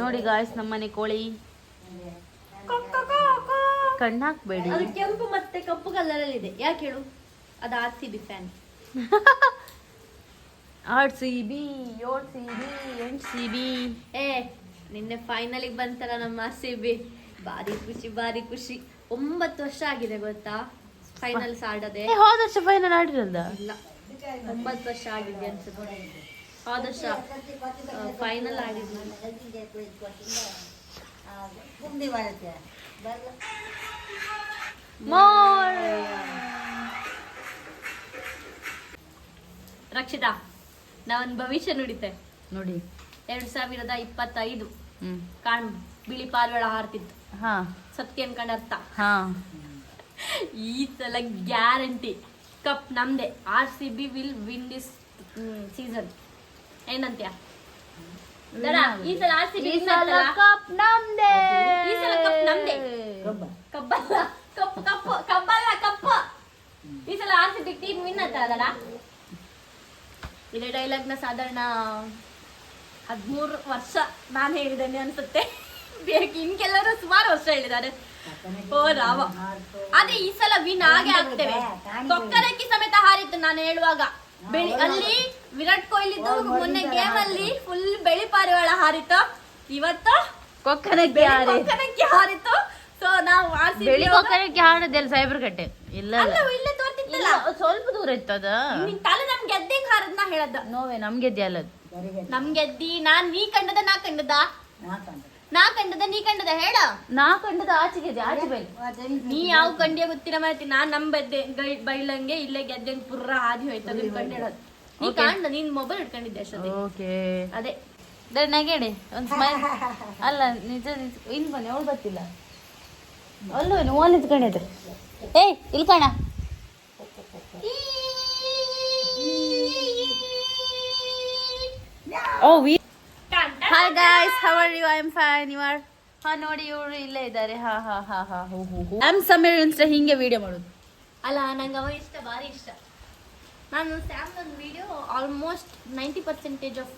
ನೋಡಿ ಗಾಯ್ಸ್ ನಮ್ಮನೆ ಕೋಳಿ. ಕಣ್ಣಾಕ್ಬೇಡಿ ಅದು ಕೆಂಪು ಮತ್ತೆ ಕಪ್ಪು ಕಲರ್ ಅಲ್ಲಿ ಇದೆ. ಯಾಕೆ ಹೇಳು? ಅದು R C B fan R C B ಏಳ್ ಸಿ ಬಿ ಎಂಟ್ ಸಿ ಬಿ. ಏ ನಿನ್ನೆ ಫೈನಲಿಗೆ ಬಂತಲ್ಲ ನಮ್ಮ ಆರ್ ಸಿ ಬಿ. ಭಾರಿ ಖುಷಿ ಭಾರಿ ಖುಷಿ. ಒಂಬತ್ತು ವರ್ಷ ಆಗಿದೆ ಗೊತ್ತಾ? ಫೈನಲ್ಸ್ ಆಡದೆ. ಹೋದ ವರ್ಷ ಫೈನಲ್ ಆಡಿರಲ್ಲ ಇಲ್ಲ. ಒಂಬತ್ತು ವರ್ಷ ಆಗಿದೆ ಅನ್ಸುತ್ತೆ. ವರ್ಷ ಫೈನಲ್ ಆಗಿದ್ದು ರಕ್ಷಿತಾ ನಾವೊಂದು ಭವಿಷ್ಯ ನುಡಿತೆ. ನೋಡಿ. ಎರಡ್ ಸಾವಿರದ ಇಪ್ಪತ್ತೈದು. ಕಾಣ್ ಬಿಳಿ ಪಾಲ್ವಳ ಹಾರ್ತಿತ್ತು. ಹಾ. ಸತ್ಯ ಅನ್ಕೊಂಡ್ ಅರ್ಥ. ಹಾ. ಈ ಸಲ ಗ್ಯಾರಂಟಿ. ಕಪ್ ನಮ್ದೆ. R C B will win this season. ಏನಂತ್ಯ? ಈ ಸಲ ಆರ್ ಸಿ ಬಿ ಕಪ್ ನಮ್ದೇ. ಈ ಸಲ ಕಪ್ ನಮ್ದೇ. ಕಬ್ಬಲ್ಲ ಕಪ್ ಕಪ್ ಕಬ್ಬಲ್ಲ ಕಪ್ಪ ಈ ಸಲ R C B team win ಇದೇ ಡೈಲಾಗ್ನ ಸಾಧಾರಣ ಹದಿಮೂರು ವರ್ಷ ನಾನು ಹೇಳಿದ್ದೇನೆ ಅನ್ಸುತ್ತೆ. ಬೇಕು ಇನ್ಕೆಲ್ಲರೂ ಸುಮಾರು ವರ್ಷ ಹೇಳಿದ್ದಾರೆ. ಓ ರಾವ ಅದೇ ಈ ಸಲ ವಿನ್ ಆಗೇ ಆಗ್ತೇವೆ. ಕೊಕ್ಕರಕ್ಕಿ ಸಮೇತ ಹಾರಿತ್ತು ನಾನು ಹೇಳುವಾಗ. ಬೆಳಿ ಅಲ್ಲಿ ವಿರಾಟ್ ಕೊಹ್ಲಿ ಮೊನ್ನೆ ಗೇಮ್ ಅಲ್ಲಿ ಫುಲ್ ಬೆಳಿ ಪಾರಿವಾಳ ಹಾರಿತ್ತು. ಇವತ್ತು ಕೊಕ್ಕನಕ್ಕೆ ಹಾರಿ ಯಾರೇ ಕೊಕ್ಕರಕ್ಕಿ ಹಾರಿತ್ತು. ಸೊ ನಾವು ಬೆಳಿ ಕೊಕ್ಕನಕ್ಕೆ ಹಾಡದೆಲ್ಲ ಸೈಬರ್ ಕಟ್ಟೆ? ಇಲ್ಲ. ಇಲ್ಲೇ. ತೋರ್ತಿತ್ತಲ್ಲ. ಸ್ವಲ್ಪ ದೂರ ಇತ್ತು ಅದ. ನಿನ್ ತಲೆ ನಮ್ ಗೆದ್ದೆ ಹಾರದ್ ನಾ ಹೇಳದ. ನೋವೇ ನಮ್ಗೆ ಅಲ್ಲ ನಮ್ ಗೆದ್ದಿ ನಾನ್ ನೀ ಕಂಡದ ನಾ ಕಂಡದ? ನಾ ಕಂಡದ. ನೀ ಕಂಡದ ಹೇಳ. ನಾ ಕಂಡದ ಆಚೆ ಗೆದ್ದೆ ಆಚೆ ಬೈ. ನೀ ಯಾವ ಕಂಡಿಯ ಗೊತ್ತಿರ ಮಾತಿ ನಾನ್ ನಮ್ ಬೆದ್ದೆ ಬೈಲಂಗೆ ಇಲ್ಲೇ ಗೆದ್ದಂಗ್ ಪುರ್ರ ಹಾದಿ ಹೋಯ್ತು. ಕಂಡಿಡೋದು ನೀ. ಕಾಣ್ದ ನೀನ್ ಮೊಬೈಲ್ ಇಟ್ಕೊಂಡಿದ್ದೆ ಅಷ್ಟೊತ್ತಿಗೆ. ಓಕೆ ಅದೇ. ನಗೆಡೆ ಒಂದ್ ಸ್ಮೈಲ್ ಅಲ್ಲ ನಿಜ ನಿಜ. ಇಲ್ಲಿ ಬನ್ನಿ ಅವಳು ಬರ್ತಿಲ್ಲ. ಅಲ್ಲೋ ಅಲ್ಲಿ ನಿಂತ್ಕೊಂಡಿದ್ರೆ. ಏಯ್ ಇಲ್ಲಿ ಕಾಣ. ಓ V hi guys how are you I am fine you are ಹಾ ನೋಡಿ ಇವರು ಇಲ್ಲೇ ಇದ್ದಾರೆ. ಹಾ ಹಾ ಹಾ ಹಾ ಹೋ ಹೋ ಹೋ. ಆಮ್ ಸಮೀರ್ ಇನ್ಸ್ಟಾ ಹಿಂಗೆ ವಿಡಿಯೋ ಮಾಡೋದು. ಅಲ್ಲ ನಂಗೆ ಅವ ಇಷ್ಟ ಭಾರಿ ಇಷ್ಟ. ನಾನು Samsung video almost ninety percentage of